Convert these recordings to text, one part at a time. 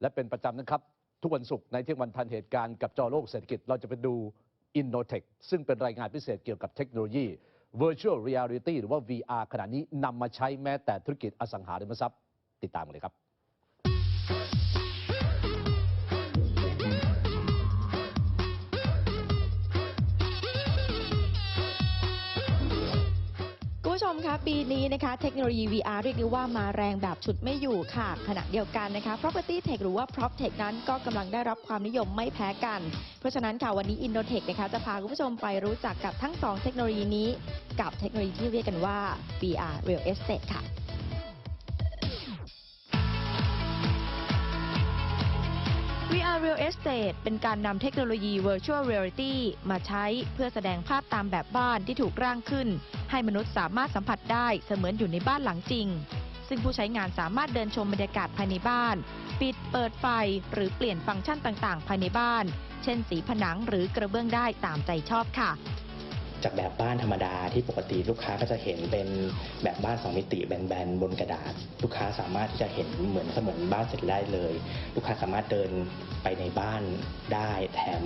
และเป็นประจำนะครับ ทุกวันศุกร์ในเที่ยงวันทันเหตุการณ์กับจอโลกเศรษฐกิจเราจะไปดู Innotech ซึ่งเป็นรายงานพิเศษเกี่ยวกับเทคโนโลยี Virtual Reality หรือว่า VR ขณะนี้นำมาใช้แม้แต่ธุรกิจอสังหาริมทรัพย์ ติดตามกันเลยครับ ชมคะปีนี้นะคะเทคโนโลยี VR เรียกได้ว่ามาแรงแบบฉุดไม่อยู่ค่ะ ขณะเดียวกันนะคะ Property Tech หรือว่า Prop Tech นั้นก็กำลังได้รับความนิยมไม่แพ้กัน เพราะฉะนั้นค่ะวันนี้ Innotech นะคะจะพาคุณผู้ชมไปรู้จักกับทั้ง 2 เทคโนโลยีนี้ กับเทคโนโลยีที่เรียกกันว่า VR Real Estate ค่ะ Real Estate เป็นการนำเทคโนโลยี Virtual Reality มาใช้เพื่อแสดงภาพตามแบบบ้านที่ถูกร่างขึ้น ให้มนุษย์สามารถสัมผัสได้เสมือนอยู่ในบ้านหลังจริง ซึ่งผู้ใช้งานสามารถเดินชมบรรยากาศภายในบ้าน ปิดเปิดไฟหรือเปลี่ยนฟังก์ชันต่างๆ ภายในบ้าน เช่นสีผนังหรือกระเบื้องได้ตามใจชอบค่ะ จากแบบบ้านธรรมดาที่ปกติลูกค้าก็จะเห็นเป็นแบบบ้านสองมิติแบนๆบนกระดาษ ลูกค้าสามารถที่จะเห็นเหมือนเสมือนบ้านเสร็จได้เลย ลูกค้าสามารถเดินไปในบ้านได้แถม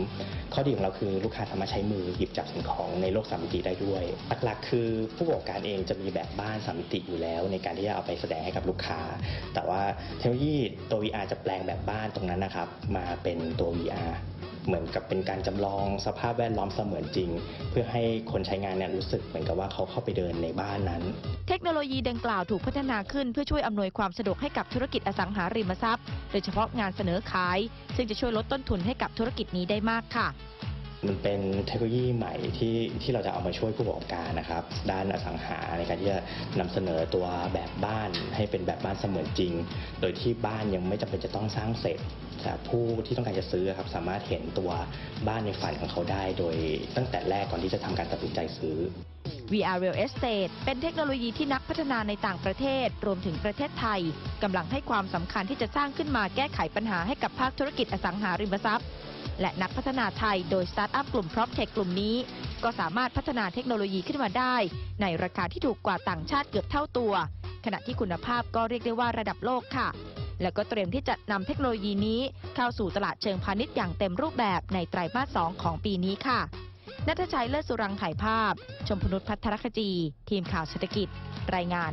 ข้อดีของเราคือลูกค้าสามารถใช้มือหยิบจับสิ่งของในโลกสามมิติได้ด้วยหลักๆคือผู้ประกอบการเองจะมีแบบบ้านสามมิติอยู่แล้ว ในการที่จะเอาไปแสดงให้กับลูกค้า แต่ว่าเทคโนโลยีตัว VR จะแปลงแบบบ้านตรงนั้นนะครับ มาเป็นตัว VR เหมือนกับเป็นการจำลองสภาพแวดล้อมเสมือนจริง เพื่อให้คนใช้งานเนี่ยรู้สึกเหมือนกับว่าเขาเข้าไปเดินในบ้านนั้น เทคโนโลยีดังกล่าวถูกพัฒนาขึ้นเพื่อช่วยอำนวยความสะดวกให้กับธุรกิจอสังหาริมทรัพย์ โดยเฉพาะงานเสนอขาย ซึ่งจะช่วยลดต้นทุนให้กับธุรกิจนี้ได้มากค่ะมันเป็นเทคโนโลยีใหม่ที่ที่เราจะเอามาช่วยผู้ประกอบการนะครับ ด้านอสังหาในการที่จะนำเสนอตัวแบบบ้านให้เป็นแบบบ้านเสมือนจริง โดยที่บ้านยังไม่จำเป็นจะต้องสร้างเสร็จแต่ ผู้ที่ต้องการจะซื้อครับสามารถเห็นตัวบ้านในฝันของเขาได้ โดยตั้งแต่แรกก่อนที่จะทำการตัดสินใจซื้อ VR Real Estate เป็นเทคโนโลยีที่นักพัฒนาในต่างประเทศ รวมถึงประเทศไทยกำลังให้ความสำคัญที่จะสร้างขึ้นมาแก้ไขปัญหาให้กับภาคธุรกิจอสังหาริมทรัพย์ และนักพัฒนาไทยโดยสตาร์ทอัพกลุ่ม PropTech กลุ่มนี้ ก็สามารถพัฒนาเทคโนโลยีขึ้นมาได้ ในราคาที่ถูกกว่าต่างชาติเกือบเท่าตัว ขณะที่คุณภาพก็เรียกได้ว่าระดับโลกค่ะ และก็เตรียมที่จะนำเทคโนโลยีนี้เข้าสู่ตลาดเชิงพาณิชย์อย่างเต็มรูปแบบในไตรมาส 2 ของปีนี้ค่ะนัทชัยเลิศสุรังถ่ายภาพ ชมพนุษย์พัทรคจี ทีมข่าวเศรษฐกิจ รายงาน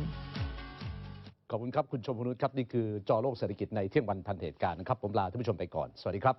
ขอบคุณครับ คุณชมพนุษย์ครับ นี่คือจอโลกเศรษฐกิจในเที่ยงวันทันเหตุการณ์นะครับ ผมลาท่านผู้ชมไปก่อน สวัสดีครับ